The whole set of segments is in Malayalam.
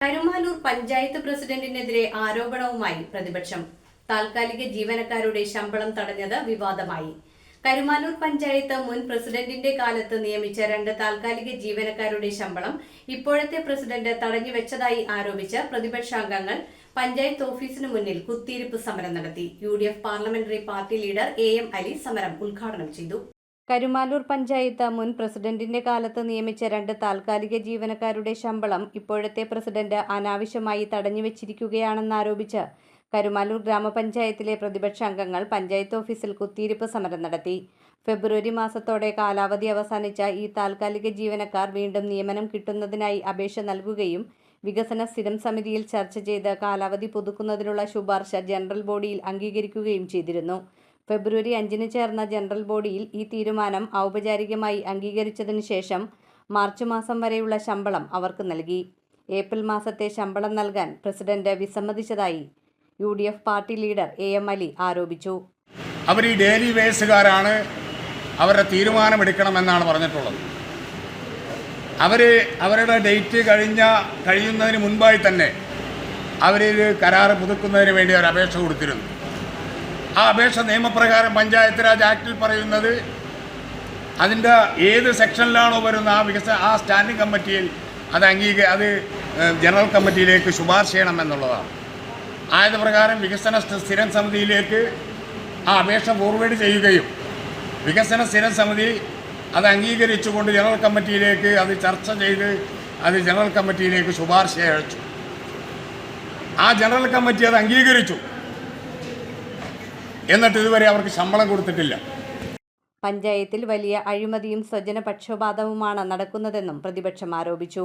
കരുമാലൂർ പഞ്ചായത്ത് പ്രസിഡന്റിനെതിരെ ആരോപണവുമായി പ്രതിപക്ഷം. താൽക്കാലിക ജീവനക്കാരുടെ ശമ്പളം തടഞ്ഞത് വിവാദമായി. കരുമാലൂർ പഞ്ചായത്ത് മുൻ പ്രസിഡന്റിന്റെ കാലത്ത് നിയമിച്ച രണ്ട് താൽക്കാലിക ജീവനക്കാരുടെ ശമ്പളം ഇപ്പോഴത്തെ പ്രസിഡന്റ് തടഞ്ഞുവെച്ചതായി ആരോപിച്ച് പ്രതിപക്ഷാംഗങ്ങൾ പഞ്ചായത്ത് ഓഫീസിന് മുന്നിൽ കുത്തിയിരിപ്പ് സമരം നടത്തി. U parliamentary party leader A M Ali സമരം ഉദ്ഘാടനം ചെയ്തു. കരുമാലൂർ പഞ്ചായത്ത് മുൻ പ്രസിഡന്റിന്റെ കാലത്ത് നിയമിച്ച രണ്ട് താൽക്കാലിക ജീവനക്കാരുടെ ശമ്പളം ഇപ്പോഴത്തെ പ്രസിഡന്റ് അനാവശ്യമായി തടഞ്ഞുവെച്ചിരിക്കുകയാണെന്നാരോപിച്ച് കരുമാലൂർ ഗ്രാമപഞ്ചായത്തിലെ പ്രതിപക്ഷ അംഗങ്ങൾ പഞ്ചായത്ത് ഓഫീസിൽ കുത്തിയിരിപ്പ് സമരം നടത്തി. ഫെബ്രുവരി മാസത്തോടെ കാലാവധി അവസാനിച്ച ഈ താൽക്കാലിക ജീവനക്കാർ വീണ്ടും നിയമനം കിട്ടുന്നതിനായി അപേക്ഷ നൽകുകയും വികസന സ്ഥിരം സമിതിയിൽ ചർച്ച ചെയ്ത് കാലാവധി പുതുക്കുന്നതിനുള്ള ശുപാർശ ജനറൽ ബോഡിയിൽ അംഗീകരിക്കുകയും ചെയ്തിരുന്നു. ഫെബ്രുവരി അഞ്ചിന് ചേർന്ന ജനറൽ ബോഡിയിൽ ഈ തീരുമാനം ഔപചാരികമായി അംഗീകരിച്ചതിന് ശേഷം മാർച്ച് മാസം വരെയുള്ള ശമ്പളം അവർക്ക് നൽകി. ഏപ്രിൽ മാസത്തെ ശമ്പളം നൽകാൻ president വിസമ്മതിച്ചതായി U D F party leader A M Ali ആരോപിച്ചു. അവർ ഈ ഡെയിലി വേസുകാരാണ് അവരുടെ തീരുമാനമെടുക്കണമെന്നാണ് പറഞ്ഞിട്ടുള്ളത്. അവർ അവരുടെ ഡേറ്റ് കഴിഞ്ഞ കഴിയുന്നതിന് മുൻപായി തന്നെ അവരിൽ കരാർ പുതുക്കുന്നതിന് വേണ്ടി അവർ അപേക്ഷ കൊടുത്തിരുന്നു. ആ അപേക്ഷ നിയമപ്രകാരം പഞ്ചായത്ത് രാജ് ആക്ടിൽ പറയുന്നത് അതിന്റെ ഏത് സെക്ഷനിലാണോ വരുന്ന ആ വികസന ആ സ്റ്റാൻഡിംഗ് കമ്മിറ്റിയിൽ അത് അംഗീക അത് ജനറൽ കമ്മിറ്റിയിലേക്ക് ശുപാർശ ചെയ്യണമെന്നുള്ളതാണ്. ആയത് പ്രകാരം വികസന സ്ഥ- സ്ഥിരം സമിതിയിലേക്ക് ആ അപേക്ഷ ഫോർവേഡ് ചെയ്യുകയും വികസന സ്ഥിരം സമിതി അത് അംഗീകരിച്ചുകൊണ്ട് ജനറൽ കമ്മിറ്റിയിലേക്ക് അത് ചർച്ച ചെയ്ത് അത് ജനറൽ കമ്മിറ്റിയിലേക്ക് ശുപാർശ അയച്ചു. ആ ജനറൽ കമ്മിറ്റി അത് അംഗീകരിച്ചു. എന്നിട്ട് ഇതുവരെ അവർക്ക് ശമ്പളം കൊടുത്തിട്ടില്ല. പഞ്ചായത്തിൽ വലിയ അഴിമതിയും സ്വജന പക്ഷപാതവുമാണ് നടക്കുന്നതെന്നും പ്രതിപക്ഷം ആരോപിച്ചു.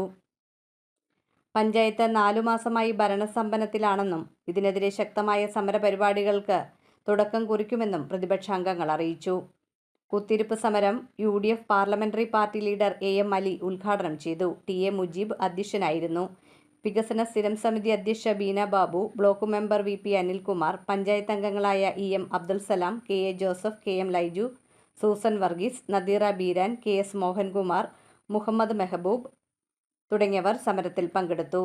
പഞ്ചായത്ത് നാലു മാസമായി ഭരണസമ്പന്നത്തിലാണെന്നും ഇതിനെതിരെ ശക്തമായ സമരപരിപാടികൾക്ക് തുടക്കം കുറിക്കുമെന്നും പ്രതിപക്ഷ അംഗങ്ങൾ അറിയിച്ചു. കുത്തിരിപ്പ് സമരം U D F parliamentary party leader A M Ali ഉദ്ഘാടനം ചെയ്തു. ടി എ മുജീബ് അധ്യക്ഷനായിരുന്നു. വികസന സ്ഥിരം സമിതി അധ്യക്ഷ Beena Babu block member V P Anilkumar panchayat അംഗങ്ങളായ E M Abdul Salam K A Joseph K M Laiju Susan Varghese Nadeera Beeran K S Mohankumar Muhammad Mehboob തുടങ്ങിയവർ സമരത്തിൽ പങ്കെടുത്തു.